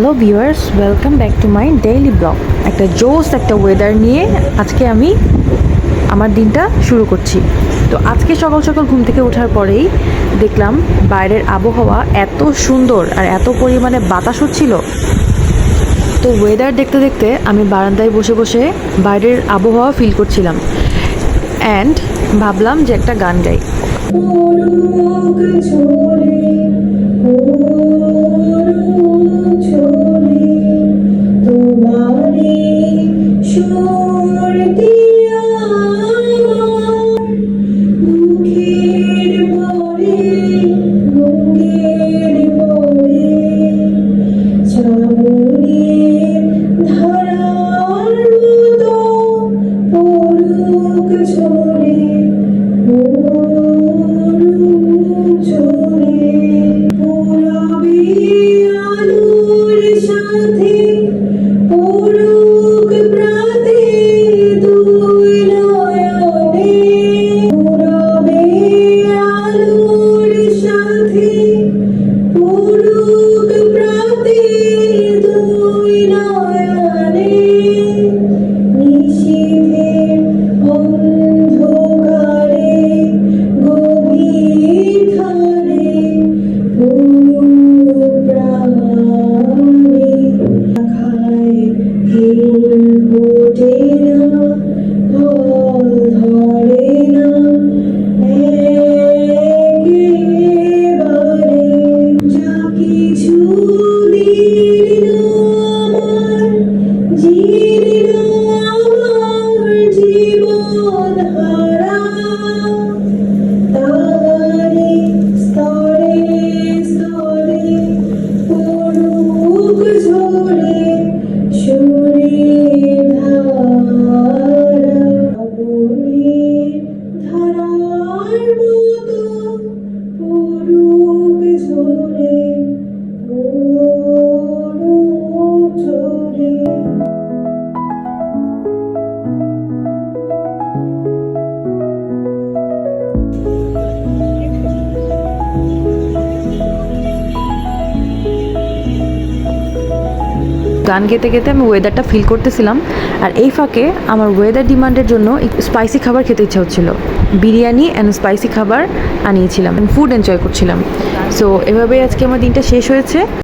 Hello viewers welcome back to my daily blog একটা জোস একটা ওয়েদার নিয়ে আজকে আমি আমার দিনটা শুরু করছি। তো আজকে সকাল সকাল ঘুম থেকে ওঠার পরেই দেখলাম বাইরের আবহাওয়া এত সুন্দর আর এত পরিমাণে বাতাস হচ্ছিল। তো ওয়েদার দেখতে দেখতে আমি বারান্দায় বসে বসে বাইরের আবহাওয়া ফিল করছিলাম। অ্যান্ড ভাবলাম যে একটা গান গাই। Hail, O day. গান গেতে গেতে আমি ওয়েদারটা ফিল করতেছিলাম। আর এই ফাঁকে আমার ওয়েদার ডিমান্ডের জন্য স্পাইসি খাবার খেতে ইচ্ছা হচ্ছিল। বিরিয়ানি অ্যান্ড স্পাইসি খাবার আনিয়েছিলাম। ফুড এনজয় করছিলাম। সো এভাবেই আজকে আমার দিনটা শেষ হয়েছে।